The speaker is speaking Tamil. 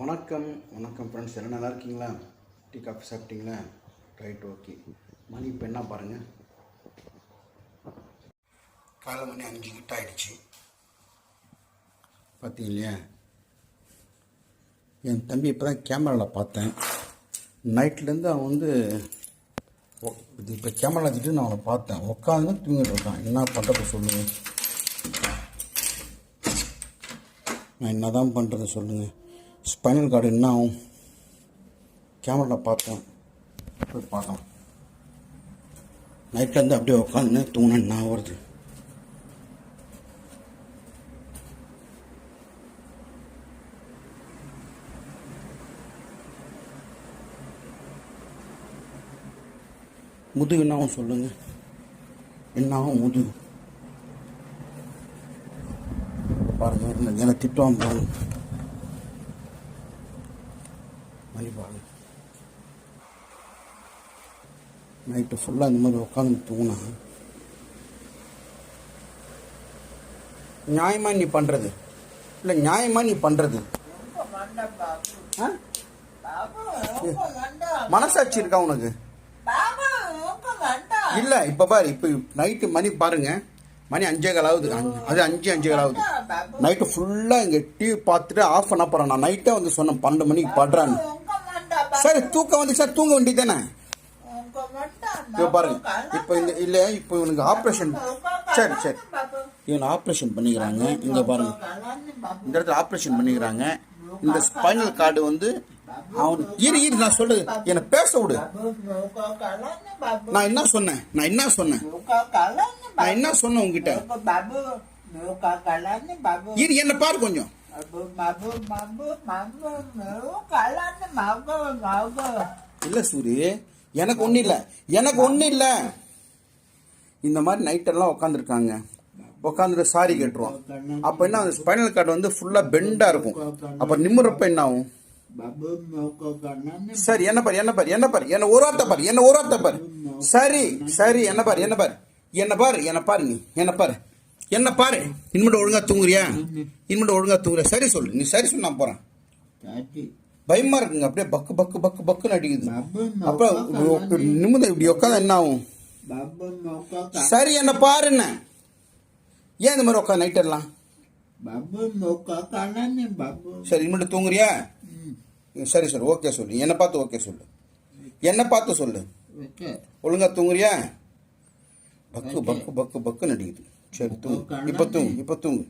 வணக்கம் வணக்கம் ஃப்ரெண்ட்ஸ் எல்லாம் நல்லா இருக்கீங்களா? டீ காஃபி சாப்பிட்டீங்களா? ரைட் ஓகே மணி இப்போ என்ன பாருங்கள் காலை மணி அஞ்சு கிட்ட ஆயிடுச்சு. பார்த்தீங்க இல்லையா என் தம்பி இப்போ தான் கேமராவில் பார்த்தேன். நைட்லேருந்து அவன் வந்து இது இப்போ கேமரா வச்சுட்டு நான் அவனை பார்த்தேன். உட்காந்து தூங்கிட்டு இருக்கான். என்ன பண்ணுறது சொல்லுங்கள் நான் என்ன தான் பண்ணுறது சொல்லுங்கள் ஸ்பைனல் கார்டு என்ன ஆகும்? கேமராவில் பார்த்தேன். போய் பார்க்கலாம். நைட்லேருந்து அப்படியே உட்காந்து தூங்கினா என்ன வருது முதுகு என்னாகும் சொல்லுங்கள் என்ன முதுகு? பாருங்க என்ன திட்டுவான் பாருங்கள் மணி நைட்டு ஃபுல்லாக இந்த மாதிரி உட்காந்து தூங்கினா நியாயமா நீ பண்ணுறது இல்லை நியாயமா நீ பண்ணுறது ஆ? மனசாட்சி இருக்கா உனக்கு? இல்லை இப்போ பாரு இப்போ நைட்டு மணி பாருங்க. மணி அஞ்சே கால் ஆகுது. அஞ்சு- அது அஞ்சு அஞ்சே கால் ஆகுது. நைட்டு ஃபுல்லாக இங்கே டிவி பார்த்துட்டு ஆஃப் பண்ண போகிறேன் நான் நைட்டே வந்து சொன்னேன் பன்னெண்டு மணிக்கு படுறான்னு. சரி தூக்கம் வந்து சார் தூங்க வேண்டியது தானே? இப்போ பாருங்க இப்போ இந்த இல்லை இப்போ இவனுக்கு ஆப்ரேஷன் சரி சரி. இவனை ஆப்ரேஷன் பண்ணிக்கிறாங்க. இங்கே பாருங்க. இந்த இடத்துல ஆப்ரேஷன் பண்ணிக்கிறாங்க. இந்த ஸ்பைனல் கார்டு வந்து அவன் இரு இரு நான் சொல்றது என்னை பேச விடு. நான் என்ன சொன்னேன்? நான் என்ன சொன்னேன்? நான் என்ன சொன்னேன் உங்ககிட்ட இரு என்ன பாரு கொஞ்சம். இல்ல சூரி. எனக்கு ஒன்றும் இல்லை. எனக்கு ஒன்றும் இல்லை. இந்த மாதிரி நைட்டெல்லாம் உட்காந்துருக்காங்க உட்காந்துட்டு சாரி கேட்டுருவோம் அப்போ என்ன அந்த ஸ்பைனல் கார்டு வந்து ஃபுல்லாக பெண்டாக இருக்கும். அப்போ நிம்முறப்ப என்ன ஆகும்? சரி என்ன பாரு என்ன பாரு என்ன பாரு? என்ன ஒரு வார்த்தை பாரு என்ன ஒரு வார்த்தை பாரு? சரி சரி என்ன பாரு? என்ன பாரு என்ன பாரு என்ன பாரு நீ? என்ன பாரு? என்ன பாரு. இனிமேட்டு ஒழுங்கா தூங்குறியா? இனிமேட்டு ஒழுங்கா தூங்குறியா சரி சொல்லு. நீ சரி சொல்லு நான் போறேன். பயமா இருக்குங்க. அப்படியே பக்கு பக்கு பக்கு பக்குன்னு அடிக்குது. அப்புறம் நிமிடம் இப்படி உட்காந்தா என்ன ஆகும்? சரி என்ன பாரு என்ன. ஏன் இந்த மாதிரி உட்காந்து நைட் எல்லாம்? சரி இனிமேட்டு தூங்குறியா? சரி சரி ஓகே சொல்லு. என்னை பார்த்து ஓகே சொல்லு. என்னை பார்த்து சொல்லு. ஒழுங்கா தூங்குறியா? பக்கு பக்கு பக்கு பக்கு நடிக்குது சரி தூங்கு இப்போ தூங்கு இப்போ தூங்கு